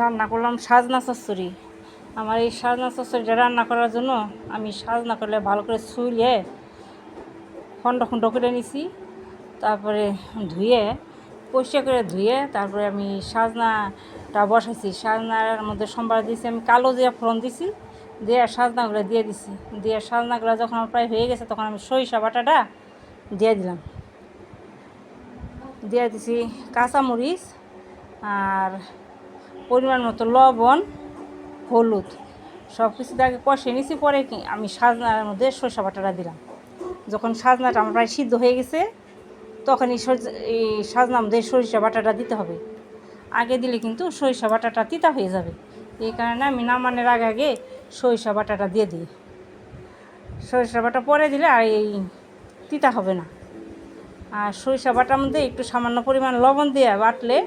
রান্না করলাম সাজনা চচ্চড়ি। আমার এই সাজনা চচ্চড়িটা রান্না করার জন্য আমি সাজনা করলে ভালো করে ছুইলে খণ্ড খণ্ড করে নিছি, তারপরে ধুয়ে, পরিষ্কার করে ধুয়ে তারপরে আমি সাজনাটা বসাইছি। সাজনার মধ্যে সম্বার দিয়েছি, আমি কালো জিরা ফোড়ন দিছি দিয়ে সাজনাগুলো দিয়ে দিছি। দিয়ে সাজনাগুলো যখন আমার প্রায় হয়ে গেছে তখন আমি সরিষা বাটাটা দিয়ে দিলাম। দিয়ে দিছি কাঁচামরিচ আর পরিমাণ মতো লবণ, হলুদ সব কিছু আগে কষিয়ে নিছি, পরে আমি সাজনার মধ্যে সরষা বাটাটা দিলাম। যখন সাজনাটা আমার প্রায় সিদ্ধ হয়ে গেছে, তখন এই এই সাজনার মধ্যে সরিষা বাটাটা দিতে হবে। আগে দিলে কিন্তু সরিষা বাটাটা তিতা হয়ে যাবে। এই কারণে আমি নামানোর আগে আগে সরিষা বাটাটা দিয়ে দিই। সরিষা বাটা পরে দিলে আর এই তিতা হবে না। আর সরিষা বাটার মধ্যে একটু সামান্য পরিমাণ লবণ দিয়ে বাটলে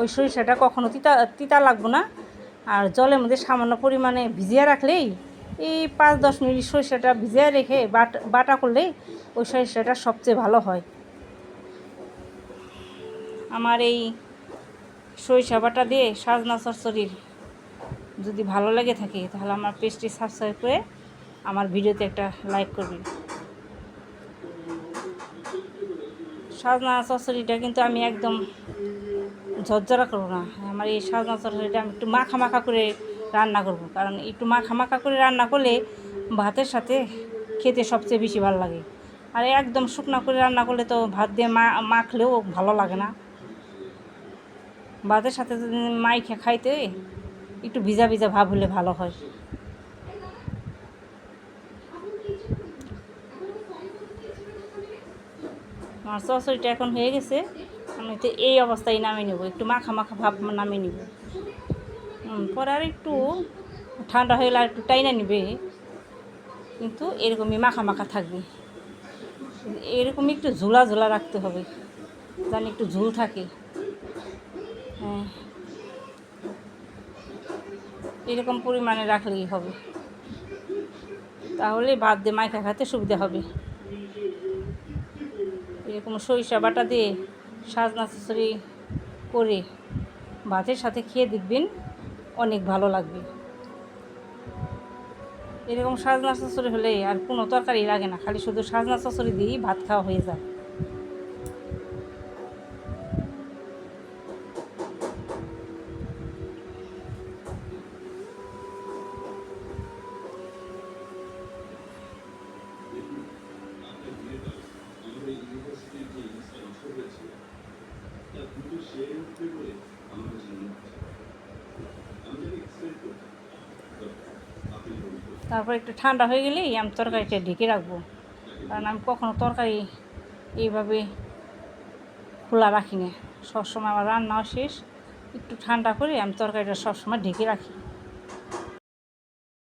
ওই সরিষাটা কখনো তিতা তিতা লাগবো না। আর জলের মধ্যে সামান্য পরিমাণে ভিজিয়ে রাখলেই এই পাঁচ, দশ মিনিট সরিষাটা ভিজিয়ে রেখে বাটা বাটা করলেই ওই সরিষাটা সবচেয়ে ভালো হয়। আমার এই সরিষা বাটা দিয়ে সাজনা চচ্চড়ির যদি ভালো লেগে থাকে, তাহলে আমার পেজটি সাবস্ক্রাইব করে আমার ভিডিওতে একটা লাইক করবেন। সাজনা চচ্চড়িটা কিন্তু আমি একদম ঝরঝরা করব না। আমার এই সাজনা চচ্চড়িটা আমি একটু মাখা মাখা করে রান্না করব। কারণ একটু মাখা মাখা করে রান্না করলে ভাতের সাথে খেতে সবচেয়ে বেশি ভালো লাগে। আর একদম শুকনা করে রান্না করলে তো ভাত দিয়ে মা মাখলেও ভালো লাগে না। ভাতের সাথে যদি মাইখে খাইতে একটু ভিজা ভিজা ভাব হলে ভালো হয়। আমার চচড়িটা এখন হয়ে গেছে। আমি তো এই অবস্থায় নামিয়ে নেব, একটু মাখা মাখা ভাব নামিয়ে নিব। পরে আর একটু ঠান্ডা হয়ে গেলে আর একটু টাইনা নিবে, কিন্তু এরকমই মাখা মাখা থাকবে। এরকমই একটু ঝোলা ঝোলা রাখতে হবে জানি একটু ঝুল থাকে। হ্যাঁ এরকম পরিমাণে রাখলেই হবে। তাহলে ভাত দিয়ে মাইখা খেতে সুবিধা হবে। এরকম সরিষা বাটা দিয়ে সাজনা চচ্চড়ি করে ভাতের সাথে খেয়ে দেখবেন অনেক ভালো লাগবে। এরকম সাজনা চচ্চড়ি হলে আর কোনো তরকারি লাগে না, খালি শুধু সাজনা চচ্চড়ি দিয়েই ভাত খাওয়া হয়ে যায়। তারপর একটু ঠান্ডা হয়ে গেলেই আমি তরকারিটা ঢেকে রাখব। কারণ আমি কখনো তরকারি এইভাবে খোলা রাখি না সবসময় আমার রান্নাও শেষ, একটু ঠান্ডা করে আমি তরকারিটা সবসময় ঢেকে রাখি।